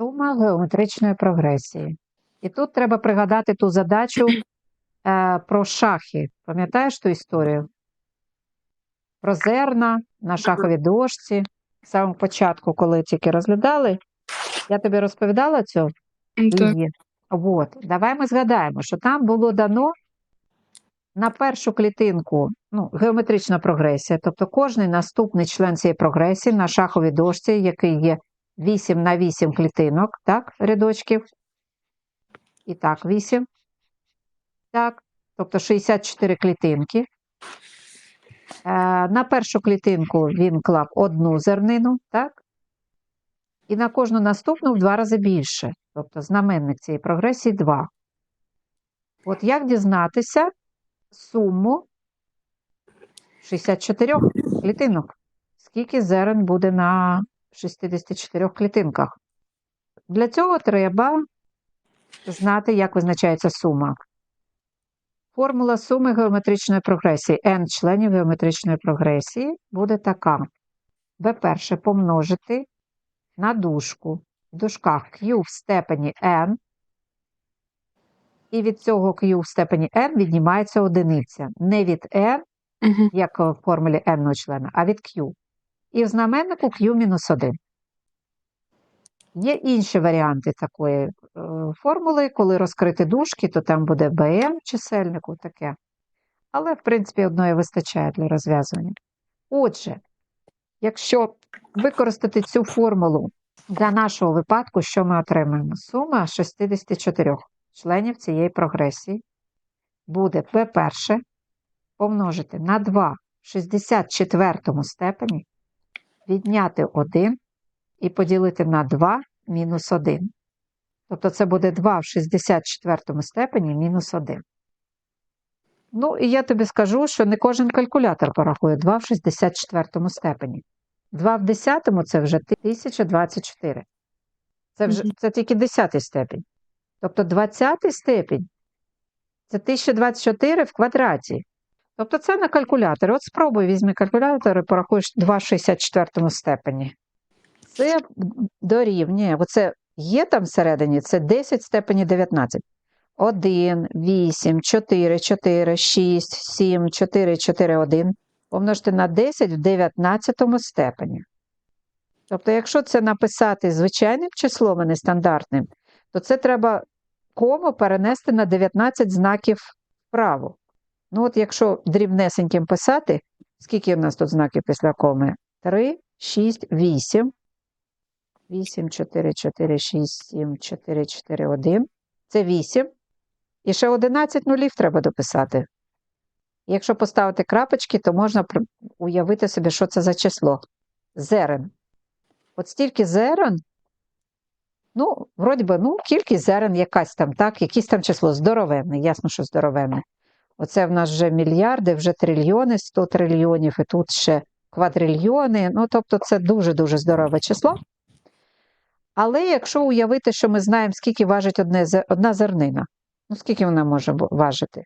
Сума геометричної прогресії. І тут треба пригадати ту задачу е, про шахи. Пам'ятаєш ту історію? Про зерна на шаховій дошці. В самому початку, коли тільки розглядали, я тобі розповідала цю Так. Її. От, давай ми згадаємо, що там було дано на першу клітинку ну, геометрична прогресія, тобто кожний наступний член цієї прогресії на шаховій дошці, який є 8 на 8 клітинок, так, рядочків. І так, 8. Так, тобто 64 клітинки. Е, на першу клітинку він клав одну зернину, так? І на кожну наступну в два рази більше. Тобто знаменник цієї прогресії 2. От як дізнатися суму 64 клітинок? Скільки зерен буде на 64 клітинках? Для цього треба знати, як визначається сума. Формула суми геометричної прогресії n членів геометричної прогресії буде така. В1 помножити на дужку в дужках q в степені n, і від цього q в степені n віднімається одиниця. Не від n, як в формулі n члена, а від q. І в знаменнику Q-1. Є інші варіанти такої е, формули, коли розкрити дужки, то там буде bm чисельнику, таке. Але, в принципі, одної вистачає для розв'язування. Отже, якщо використати цю формулу для нашого випадку, що ми отримаємо? Сума 64 членів цієї прогресії буде P1 помножити на 2 в 64 степені, відняти 1 і поділити на 2 мінус 1. Тобто це буде 2 в 64 степені мінус 1. Ну, і я тобі скажу, що не кожен калькулятор порахує 2 в 64 степені. 2 в 10 це вже 1024. Це, вже, це тільки 10 степень. Тобто 20 степень це 1024 в квадраті. Тобто це на калькуляторі. От спробуй візьми калькулятор і порахуєш 2 в 64 степені. Це дорівнює, оце є там всередині, це 10 в степені 19. 1, 8, 4, 4, 6, 7, 4, 4, 1 помножити на 10 в 19 степені. Тобто, якщо це написати звичайним числом, а не стандартним, то це треба кому перенести на 19 знаків вправо. Ну, от якщо дрібнесеньким писати, скільки в нас тут знаків після коми? 3, 6, 8. 8, 4, 4, 6, 7, 4, 4, 1. Це 8. І ще 11 нулів треба дописати. Якщо поставити крапочки, то можна уявити собі, що це за число. Зерен. От стільки зерен, ну, вроді би, ну, кількість зерен якась там, так, якесь там число здоровенне, ясно, що здоровенне. Оце в нас вже мільярди, вже трильйони, 100 трильйонів, і тут ще квадрильйони. Ну, тобто, це дуже-дуже здорове число. Але якщо уявити, що ми знаємо, скільки важить одне, одна зернина, ну скільки вона може важити?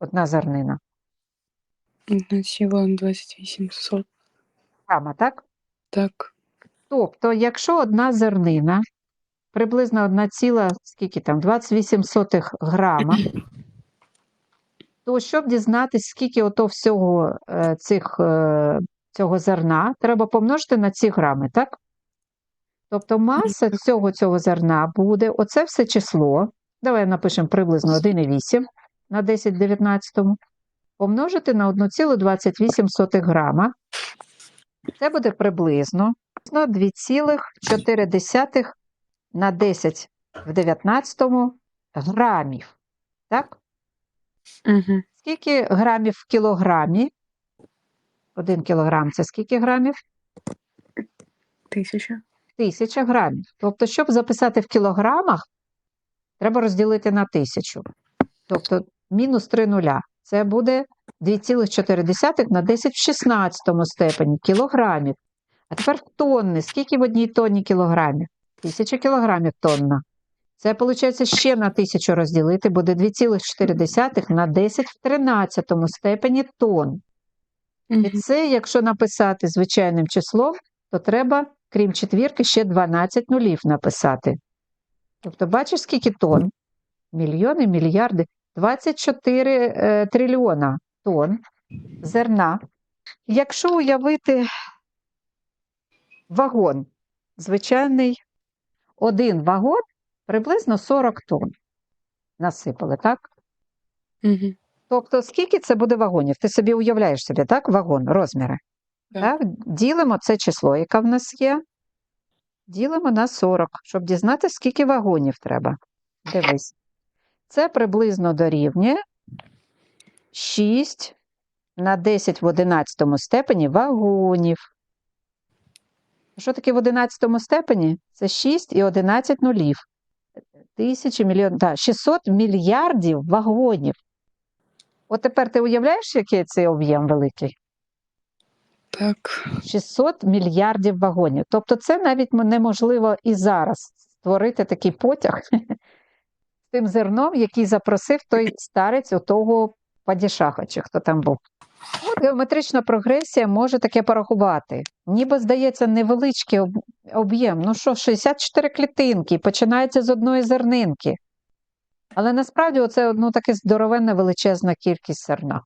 Одна зернина. Одна ціла 28 сот. Грама, так? Так. Тобто, якщо одна зернина приблизно одна ціла, скільки там, 28 сотих грама, то щоб дізнатися, скільки ото всього е, цих, е, цього зерна, треба помножити на ці грами, так? Тобто маса цього цього зерна буде, оце все число, давай напишемо приблизно 1,8 на 10-19, помножити на 1,28 грама. Це буде приблизно 2,4 на 10 в 19 грамів. Так? Угу. Скільки грамів в кілограмі? Один кілограм це скільки грамів? Тисяча. Тисяча грамів. Тобто, щоб записати в кілограмах, треба розділити на тисячу. Тобто мінус 3 нуля. Це буде 2,4 на 10 в 16 степені кілограмів. А тепер в тонни. Скільки в одній тонні кілограмів? Тисяча кілограмів тонна. Це, виходить, ще на тисячу розділити, буде 2,4 на 10 в 13 степені тонн. І це, якщо написати звичайним числом, то треба крім четвірки, ще 12 нулів написати. Тобто, бачиш, скільки тонн? Мільйони, мільярди, 24 е, трильйона тонн зерна. Якщо уявити вагон, звичайний один вагон приблизно 40 тонн насипали, так? Угу. Тобто, скільки це буде вагонів? Ти собі уявляєш собі, так? Вагон, розміри. Так. Так? Ділимо це число, яке в нас є. Ділимо на 40, щоб дізнатися, скільки вагонів треба. Дивись. Це приблизно дорівнює 6 на 10 в 11 степені вагонів. Що таке в 11 степені? Це 6 і 11 нулів. Тисячі мільйон, да, 600 мільярдів вагонів. От тепер ти уявляєш, який цей об'єм великий? Так. 600 мільярдів вагонів. Тобто це навіть неможливо і зараз створити такий потяг тим зерном, який запросив той старець у того падішаха, чи хто там був. Геометрична прогресія може таке порахувати. Ніби здається невеличкий об'єм. Ну що, 64 клітинки, починається з одної зернинки. Але насправді це ну, таке здоровенна величезна кількість зерна.